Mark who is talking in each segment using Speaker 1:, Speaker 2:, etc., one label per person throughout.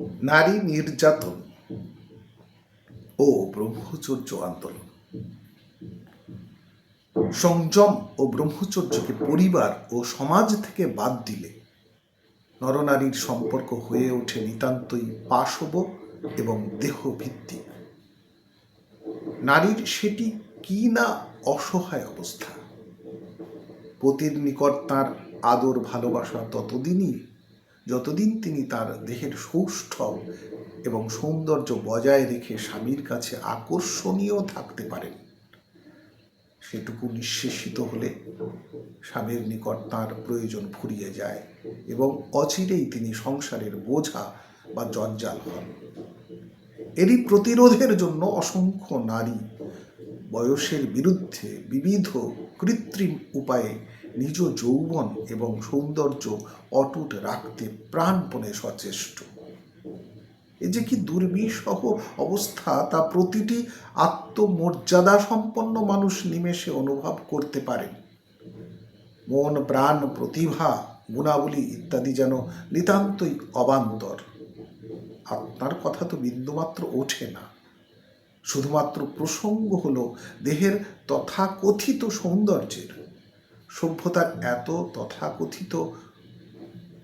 Speaker 1: নারী নির্যাতন ও ব্রহ্মচর্য আন্দোলন। সংযম ও ব্রহ্মচর্যকে পরিবার ও সমাজ থেকে বাদ দিলে নরনারীর সম্পর্ক হয়ে ওঠে নিতান্তই পাশব এবং দেহভিত্তিক। নারীর সেটি কি না অসহায় অবস্থা? পতির নিকট তাঁর আদর ভালোবাসা ততদিনই যতদিন তিনি তার দেহের সৌষ্ঠব এবং সৌন্দর্য বজায় রেখে স্বামীর কাছে আকর্ষণীয় থাকতে পারেন, সেটুকু নিঃশেষিত হলে স্বামীর নিকট তাঁর প্রয়োজন ফুরিয়ে যায় এবং অচিরেই তিনি সংসারের বোঝা বা জঞ্জাল হন। এরই প্রতিরোধের জন্য অসংখ্য নারী বয়সের বিরুদ্ধে বিবিধ কৃত্রিম উপায়ে নিজ যৌবন এবং সৌন্দর্য অটুট রাখতে প্রাণপণে সচেষ্ট। এ যে কি দুর্বিষহ অবস্থা, তা প্রতিটি আত্মমর্যাদা সম্পন্ন মানুষ নিমেষে অনুভব করতে পারেন মন, প্রাণ, প্রতিভা, গুণাবলী ইত্যাদি যেন নিতান্তই অবান্তর। আপনার কথা তো বিন্দুমাত্র ওঠে না। শুধুমাত্র প্রসঙ্গ হলো দেহের তথাকথিত সৌন্দর্যের। সভ্যতার এত তথাকথিত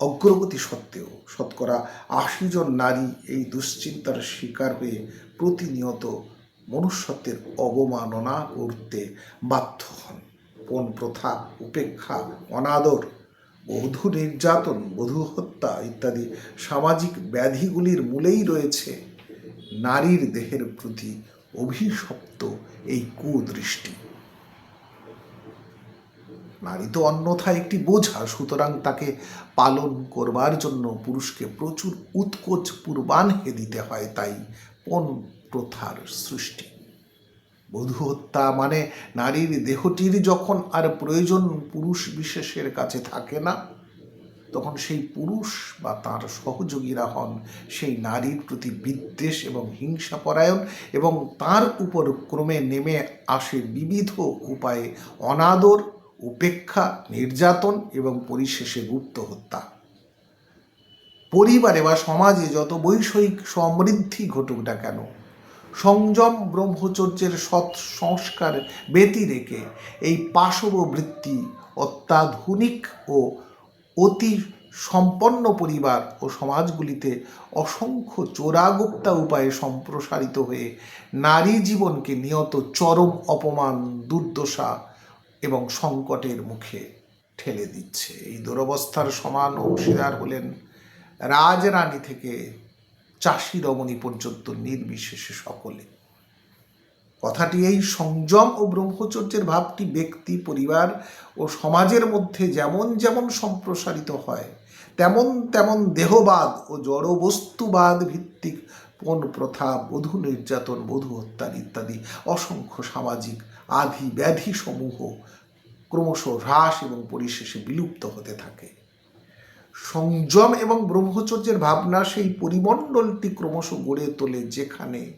Speaker 1: অগ্রগতি সত্ত্বেও শতকরা আশি জন নারী এই দুশ্চিন্তার শিকার হয়ে প্রতিনিয়ত মনুষ্যত্বের অবমাননা করতে বাধ্য হন। পণ প্রথা, উপেক্ষা, অনাদর, বধূ নির্যাতন, বধূ হত্যা ইত্যাদি সামাজিক ব্যাধিগুলির মূলেই রয়েছে নারীর দেহের প্রতি অভিশপ্ত এই কুদৃষ্টি। নারী তো অন্যথায় একটি বোঝা। সুতরাং তাকে পালন করবার জন্য পুরুষকে প্রচুর উৎকোচ পূর্বাহ্নে দিতে হয়, তাই পণ প্রথার সৃষ্টি। বধূ হত্যা মানে নারীর দেহটির যখন আর প্রয়োজন পুরুষ বিশেষের কাছে থাকে না, তখন সেই পুরুষ বা তার সহযোগীরা হন সেই নারীর প্রতি বিদ্বেষ এবং হিংসাপরায়ণ এবং তার উপর ক্রমে নেমে আসে বিবিধ উপায়ে অনাদর উপেক্ষা, নির্যাতন এবং পরিশেষে গুপ্ত হত্যা। পরিবারে বা সমাজে যত বৈষয়িক সমৃদ্ধি ঘটুক না কেন, সংযম ব্রহ্মচর্যের সৎ সংস্কার ব্যতি রেখে এই পাশব বৃত্তি অত্যাধুনিক ও অতি সম্পন্ন পরিবার ও সমাজগুলিতে অসংখ্য চোরাগুপ্তা উপায়ে সম্প্রসারিত হয়ে নারী জীবনকে নিয়ত চরম অপমান, দুর্দশা এবং সংকটের মুখে ঠেলে দিচ্ছে। এই দুরবস্থার সমান অংশীদার হলেন রাজরানী থেকে চাষি রমণী পর্যন্ত নির্বিশেষে সকলে। কথাটি এই সংযম ও ব্রহ্মচর্যের ভাবটি ব্যক্তি, পরিবার ও সমাজের মধ্যে যেমন যেমন সম্প্রসারিত হয়, তেমন তেমন দেহবাদ ও জড়বস্তুবাদ ভিত্তিক পণ প্রথা বধূ নির্যাতন, বধূ হত্যা ইত্যাদি অসংখ্য সামাজিক আধি ব্যাধি সমূহ ক্রমশ হ্রাস এবং পরিশেষে বিলুপ্ত হতে থাকে। সংযম এবং ব্রহ্মচর্যের ভাবনা সেই পরিমণ্ডলটি ক্রমশ গড়ে তোলে যেখানে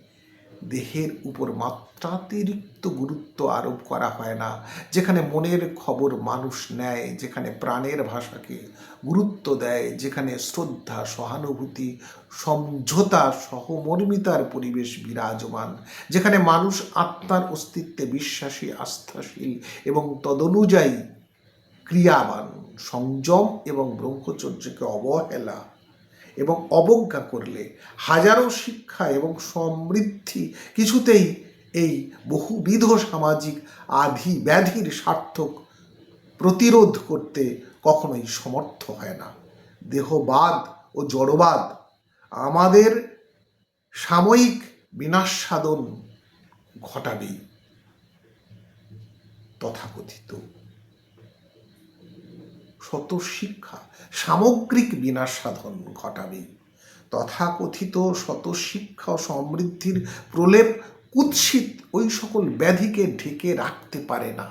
Speaker 1: দেহের উপর মাত্রাতিরিক্ত গুরুত্ব আরোপ করা হয় না, যেখানে মনের খবর মানুষ নেয়, যেখানে প্রাণের ভাষাকে গুরুত্ব দেয়, যেখানে শ্রদ্ধা, সহানুভূতি, সমঝোতা, সহমর্মিতার পরিবেশ বিরাজমান, যেখানে মানুষ আত্মার অস্তিত্বে বিশ্বাসী, আস্থাশীল এবং তদনুযায়ী ক্রিয়াবান, সংযম এবং ব্রহ্মচর্যকে অবহেলা এবং অবজ্ঞা করলে হাজারো শিক্ষা এবং সমৃদ্ধি কিছুতেই এই বহুবিধ সামাজিক আধি ব্যাধির সার্থক প্রতিরোধ করতে কখনোই সমর্থ হয় না। দেহবাদ ও জড়বাদ আমাদের সাময়িক বিনাশ সাধন ঘটাবেই তথাকথিত। শত শিক্ষা সামগ্রিক বিনাশ সাধন ঘটাবে। তথাকথিত শত শিক্ষা সমৃদ্ধির প্রলেপ কুৎসিত ওই সকল ব্যাধিকে ঢেকে রাখতে পারে না।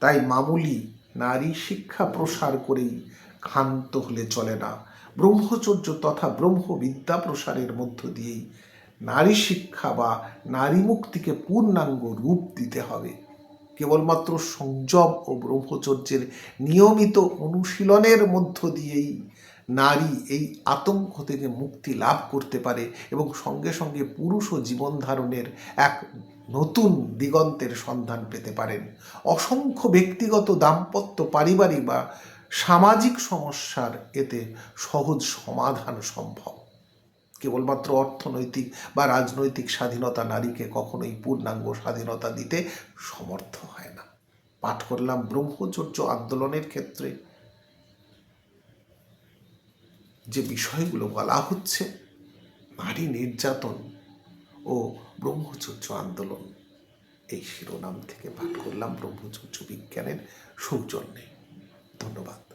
Speaker 1: তাই মামুলি নারী শিক্ষা প্রসার করেই ক্ষান্ত হলে চলে না। ব্রহ্মচর্য তথা ব্রহ্মবিদ্যা প্রসারের মধ্য দিয়েই নারী শিক্ষা বা নারী মুক্তিকে পূর্ণাঙ্গ রূপ দিতে হবে। কেবলমাত্র সংযম ও ব্রহ্মচর্যের নিয়মিত অনুশীলনের মধ্য দিয়েই নারী এই আতঙ্ক থেকে মুক্তি লাভ করতে পারে এবং সঙ্গে সঙ্গে পুরুষ ও জীবন ধারণের এক নতুন দিগন্তের সন্ধান পেতে পারেন। অসংখ্য ব্যক্তিগত দাম্পত্য পারিবারিক বা সামাজিক সমস্যার এতে সহজ সমাধান সম্ভব। কেবলমাত্র অর্থনৈতিক বা রাজনৈতিক স্বাধীনতা নারীকে কখনোই পূর্ণাঙ্গ স্বাধীনতা দিতে সমর্থ হয় না। পাঠ করলাম ব্রহ্মচর্য আন্দোলনের ক্ষেত্রে। যে বিষয়গুলো বলা হচ্ছে, নারী নির্যাতন ও ব্রহ্মচর্য আন্দোলন, এই শিরোনাম থেকে পাঠ করলাম ব্রহ্মচর্য বিজ্ঞানের সৌজন্যে। ধন্যবাদ।